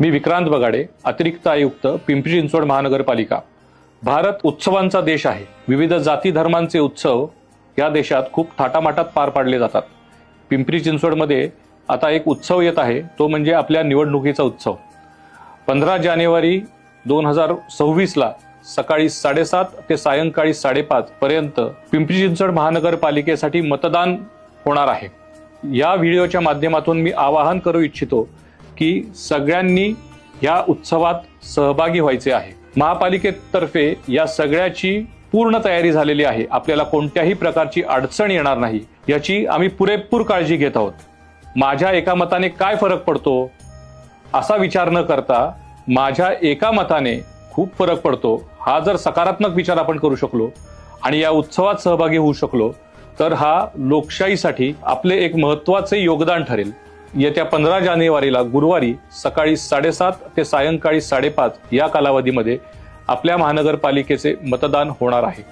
मी विक्रांत बगाडे अतिरिक्त आयुक्त पिंपरी चिंचवड महानगरपालिका. भारत उत्सवांचा देश आहे. विविध जाती धर्मांचे उत्सव या देशात खूप थाटामाटात पार पाडले जातात. पिंपरी चिंचवडमध्ये आता एक उत्सव येत आहे. तो म्हणजे आपल्या निवडणुकीचा उत्सव. पंधरा जानेवारी दोन हजार सव्वीसला सकाळी साडेसात ते सायंकाळी साडेपाच पर्यंत पिंपरी चिंचवड महानगरपालिकेसाठी मतदान होणार आहे. या व्हिडिओच्या माध्यमातून मी आवाहन करू इच्छितो की सगळ्यांनी या उत्सवात सहभागी व्हायचे आहे. महापालिकेतर्फे या सगळ्याची पूर्ण तयारी झालेली आहे. आपल्याला कोणत्याही प्रकारची अडचण येणार नाही. याची आम्ही पुरेपूर काळजी घेत आहोत. माझ्या एका मताने काय फरक पडतो? असा विचार न करता माझ्या एका मताने खूप फरक पडतो. हा जर सकारात्मक विचार आपण करू शकलो आणि या उत्सवात सहभागी होऊ शकलो तर हा लोकशाहीसाठी आपले एक महत्त्वाचे योगदान ठरेल. येत्या पंधरा जानेवारीला गुरुवारी सकाळी साडेसात ते सायंकाळी साडेपाच या कालावधीमध्ये आपल्या महानगरपालिकेचे मतदान होणार आहे.